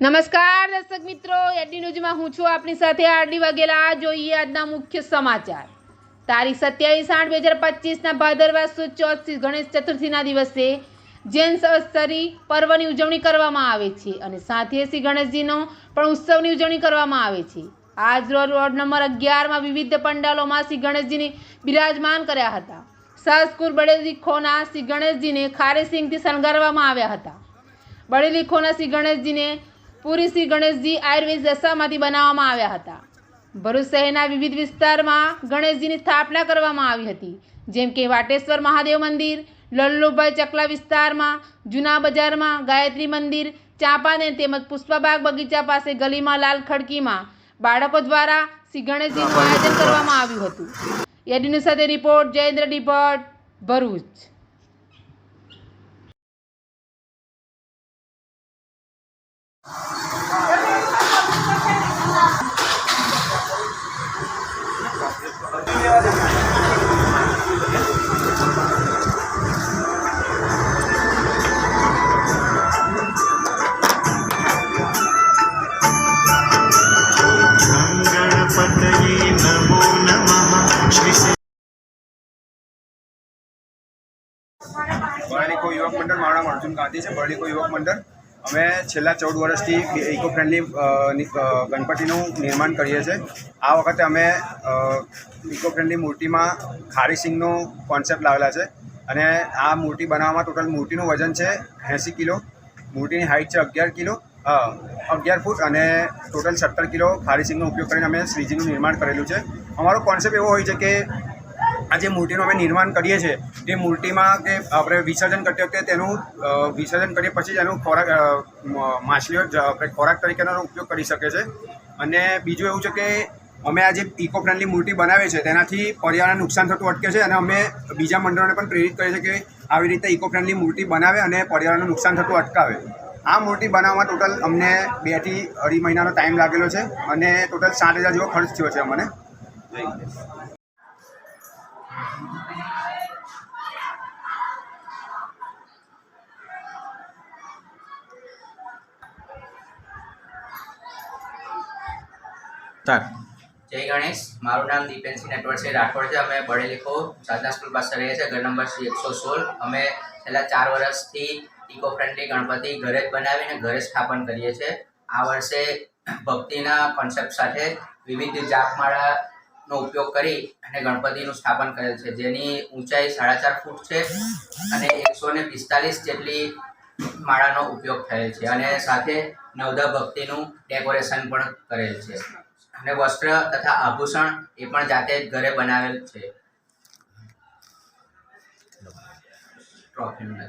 નમસ્કાર, દર્શક મિત્રો. એડી ન્યૂઝમાં હું છું આપની સાથે આરડી વાઘેલા. જોઈએ આજના મુખ્ય સમાચાર. તારીખ સત્યાવીસ આઠ બે હજાર પચીસના ભાદરવા સુદ ચોથી ગણેશ ચતુર્થીના દિવસે જૈન સંવત્સરી પર્વની ઉજવણી કરવામાં આવે છે અને સાથે શ્રી ગણેશજીનો પણ ઉત્સવની ઉજવણી કરવામાં આવે છે. આજ રોજ વોર્ડ નંબર અગિયારમાં વિવિધ પંડાલોમાં શ્રી ગણેશજીને બિરાજમાન કર્યા હતા. સાસકુર બળેલી ખોના શ્રી ગણેશજીને ખારેસિંગથી શણગારવામાં આવ્યા હતા. બળેલી ખોના શ્રી ગણેશજીને પુરી શ્રી ગણેશજી આયુર્વેદ દશામાંથી બનાવવામાં આવ્યા હતા. ભરૂચ શહેરના વિવિધ વિસ્તારમાં ગણેશજીની સ્થાપના કરવામાં આવી હતી. જેમ કે વાટેશ્વર મહાદેવ મંદિર, લલ્લુભાઈ ચકલા વિસ્તારમાં, જૂના બજારમાં ગાયત્રી મંદિર, ચાંપાને તેમજ પુષ્પાબાગ બગીચા પાસે ગલીમાં લાલ ખડકીમાં બાળકો દ્વારા શ્રી ગણેશજીનું આયોજન કરવામાં આવ્યું હતું. યાદીની સાથે રિપોર્ટ જયેન્દ્ર ડિભટ ભરૂચ. બરણીકો યુવક મંડળ, મારું નામ અર્જુન ગાંધી છે બરણીકો યુવક મંડળ. અમે છેલ્લા ચૌદ વર્ષથી ઇકો ફ્રેન્ડલી ગણપતિનું નિર્માણ કરીએ છીએ. આ વખતે અમે ઇકો ફ્રેન્ડલી મૂર્તિમાં ખારીસિંગનો કોન્સેપ્ટ લાવેલા છે અને આ મૂર્તિ બનાવવામાં ટોટલ મૂર્તિનું વજન છે એંસી કિલો, મૂર્તિની હાઇટ છે અગિયાર કિલો અગિયાર ફૂટ અને ટોટલ સત્તર કિલો ખારીસિંગનો ઉપયોગ કરીને અમે શ્રીજીનું નિર્માણ કરેલું છે. અમારો કોન્સેપ્ટ એવો હોય છે કે આ જે મૂર્તિનું અમે નિર્માણ કરીએ છીએ તે મૂર્તિમાં કે આપણે વિસર્જન કરતી વખતે તેનું વિસર્જન કરીએ પછી જ એનું ખોરાક માછલીઓ આપણે ખોરાક તરીકેનો ઉપયોગ કરી શકે છે. અને બીજું એવું છે કે અમે આ જે ઇકો ફ્રેન્ડલી મૂર્તિ બનાવે છે, તેનાથી પર્યાવરણ નુકસાન થતું અટકે છે અને અમે બીજા મંડળોને પણ પ્રેરિત કરીએ છીએ કે આવી રીતે ઇકો ફ્રેન્ડલી મૂર્તિ બનાવે અને પર્યાવરણનું નુકસાન થતું અટકાવે. આ મૂર્તિ બનાવવામાં ટોટલ અમને બેથી અઢી મહિનાનો ટાઈમ લાગેલો છે અને ટોટલ સાત હજાર જેવો ખર્ચ થયો છે અમને. જય ગણેશ, મારું નામ દીપેનસિંહ છે, રાઠોડ છે. અમે બળેલીખો સાધના સ્કૂલ પાસે રહીએ છીએ, ઘર નંબર સી એકસો સોળ. અમે છેલ્લા ચાર વર્ષથી ઇકો ફ્રેન્ડલી ગણપતિ ઘરે જ બનાવીને ઘરે સ્થાપન કરીએ છીએ. આ વર્ષે ભક્તિના કોન્સેપ્ટ સાથે વિવિધ જાપમાળાનો ઉપયોગ કરી અને ગણપતિનું સ્થાપન કરેલ છે. જેની ઊંચાઈ સાડા ચાર ફૂટ છે અને એકસો ને પિસ્તાલીસ જેટલી માળાનો ઉપયોગ થયેલ છે અને સાથે નવદા ભક્તિનું ડેકોરેશન પણ કરેલ છે. અને વસ્ત્ર તથા આભૂષણ એ પણ જાતે જ ઘરે બનાવેલ છે. ટ્રોફીનું